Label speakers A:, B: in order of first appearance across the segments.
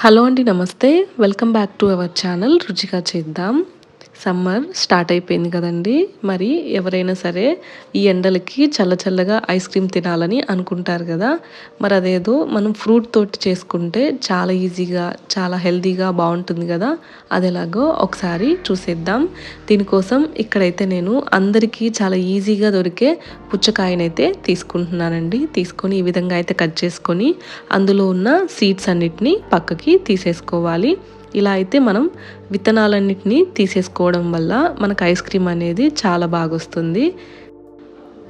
A: Hello అండి నమస్తే. Welcome back to our channel రుచిగా చేద్దాం. సమ్మర్ స్టార్ట్ అయిపోయింది కదండి. మరి ఎవరైనా సరే ఈ ఎండలకి చల్ల చల్లగా ఐస్ క్రీమ్ తినాలని అనుకుంటారు కదా. మరి అదేదో మనం ఫ్రూట్ తోటి చేసుకుంటే చాలా ఈజీగా చాలా హెల్తీగా బాగుంటుంది కదా. అది ఎలాగో ఒకసారి చూసేద్దాం. దీనికోసం ఇక్కడైతే నేను అందరికీ చాలా ఈజీగా దొరికే పుచ్చకాయనైతే తీసుకుంటున్నానండి. తీసుకొని ఈ విధంగా అయితే కట్ చేసుకొని అందులో ఉన్న సీడ్స్ అన్నిటిని పక్కకి తీసేసుకోవాలి. ఇలా అయితే మనం విత్తనాలన్నిటినీ తీసేసుకోవడం వల్ల మనకు ఐస్ క్రీమ్ అనేది చాలా బాగా వస్తుంది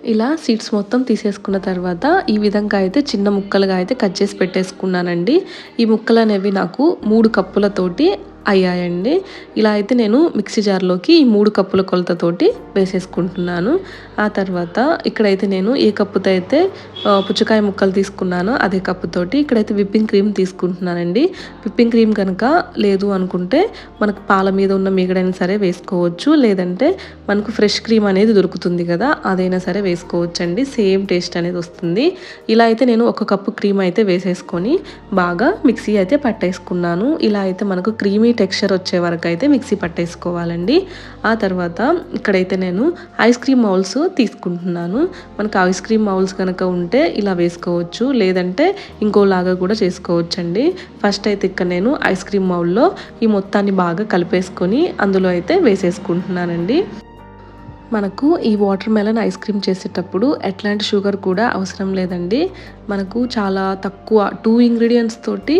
A: ఇలా సీడ్స్ మొత్తం తీసేసుకున్న తర్వాత ఈ విధంగా అయితే చిన్న ముక్కలుగా అయితే కట్ చేసి పెట్టేసుకున్నానండి. ఈ ముక్కలు అనేవి నాకు మూడు కప్పులతోటి అయ్యాయండి. ఇలా అయితే నేను మిక్సీ జార్లోకి ఈ మూడు కప్పుల కొలతతోటి వేసేసుకుంటున్నాను. ఆ తర్వాత ఇక్కడైతే నేను ఏ కప్పుతో అయితే పుచ్చకాయ ముక్కలు తీసుకున్నానో అదే కప్పుతోటి ఇక్కడైతే విప్పింగ్ క్రీమ్ తీసుకుంటున్నానండి. విప్పింగ్ క్రీమ్ కనుక లేదు అనుకుంటే మనకు పాల మీద ఉన్న మిగడైనా సరే వేసుకోవచ్చు. లేదంటే మనకు ఫ్రెష్ క్రీమ్ అనేది దొరుకుతుంది కదా అదైనా సరే వేసుకోవచ్చు అండి సేమ్ టేస్ట్ అనేది వస్తుంది. ఇలా అయితే నేను ఒక కప్పు క్రీమ్ అయితే వేసేసుకొని బాగా మిక్సీ అయితే పట్టేసుకున్నాను. ఇలా అయితే మనకు క్రీమీ టెక్స్చర్ వచ్చే వరకు అయితే మిక్సీ పట్టేసుకోవాలండి. ఆ తర్వాత ఇక్కడైతే నేను ఐస్ క్రీమ్ మౌల్స్ తీసుకుంటున్నాను. మనకు ఐస్ క్రీమ్ మౌల్స్ కనుక ఉంటే ఇలా వేసుకోవచ్చు. లేదంటే ఇంకోలాగా కూడా చేసుకోవచ్చు అండి ఫస్ట్ అయితే ఇక్కడ నేను ఐస్ క్రీమ్ మౌల్లో ఈ మొత్తాన్ని బాగా కలిపేసుకొని అందులో అయితే వేసేసుకుంటున్నానండి. మనకు ఈ వాటర్ మెలన్ ఐస్ క్రీమ్ చేసేటప్పుడు ఎట్లాంటి షుగర్ కూడా అవసరం లేదండి. మనకు చాలా తక్కువ టూ ఇంగ్రీడియంట్స్ తోటి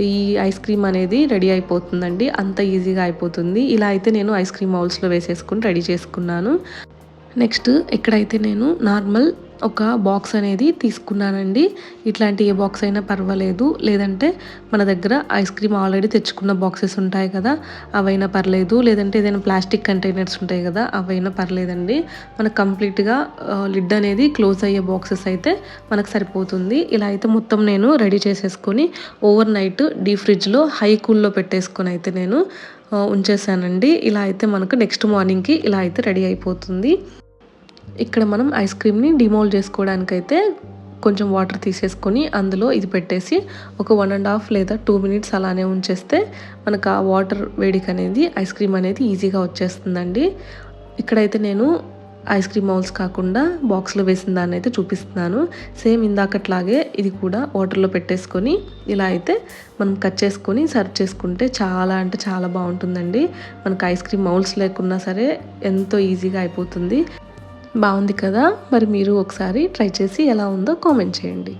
A: ఈ ఐస్ క్రీమ్ అనేది రెడీ అయిపోతుందండి. అంత ఈజీగా అయిపోతుంది. ఇలా అయితే నేను ఐస్ క్రీమ్ మౌల్స్లో వేసేసుకుని రెడీ చేసుకున్నాను. నెక్స్ట్ ఇక్కడైతే నేను నార్మల్ ఒక బాక్స్ అనేది తీసుకున్నానండి. ఇట్లాంటి ఏ బాక్స్ అయినా పర్వాలేదు. లేదంటే మన దగ్గర ఐస్ క్రీమ్ ఆల్రెడీ తెచ్చుకున్న బాక్సెస్ ఉంటాయి కదా అవైనా పర్లేదు. లేదంటే ఏదైనా ప్లాస్టిక్ కంటైనర్స్ ఉంటాయి కదా అవైనా పర్లేదండి. మనకు కంప్లీట్గా లిడ్ అనేది క్లోజ్ అయ్యే బాక్సెస్ అయితే మనకు సరిపోతుంది. ఇలా అయితే మొత్తం నేను రెడీ చేసేసుకొని ఓవర్ నైట్ డీ ఫ్రిడ్జ్లో హై కూల్లో పెట్టేసుకొని అయితే నేను ఉంచేసానండి. ఇలా అయితే మనకు నెక్స్ట్ మార్నింగ్కి ఇలా అయితే రెడీ అయిపోతుంది. ఇక్కడ మనం ఐస్ క్రీమ్ని డిమోల్డ్ చేసుకోవడానికైతే కొంచెం వాటర్ తీసేసుకొని అందులో ఇది పెట్టేసి ఒక వన్ అండ్ హాఫ్ లేదా టూ మినిట్స్ అలానే ఉంచేస్తే మనకు ఆ వాటర్ వేడికి అనేది ఐస్ క్రీమ్ అనేది ఈజీగా వచ్చేస్తుందండి. ఇక్కడైతే నేను ఐస్ క్రీమ్ మౌల్స్ కాకుండా బాక్స్లో వేసిన దాన్ని అయితే చూపిస్తున్నాను. సేమ్ ఇందాకట్లాగే ఇది కూడా వాటర్లో పెట్టేసుకొని ఇలా అయితే మనం కట్ చేసుకొని సర్వ్ చేసుకుంటే చాలా అంటే చాలా బాగుంటుందండి. మనకు ఐస్ క్రీమ్ మౌల్స్ లేకున్నా సరే ఎంతో ఈజీగా అయిపోతుంది. బాగుంది కదా? మరి మీరు ఒకసారి ట్రై చేసి ఎలా ఉందో కామెంట్ చేయండి.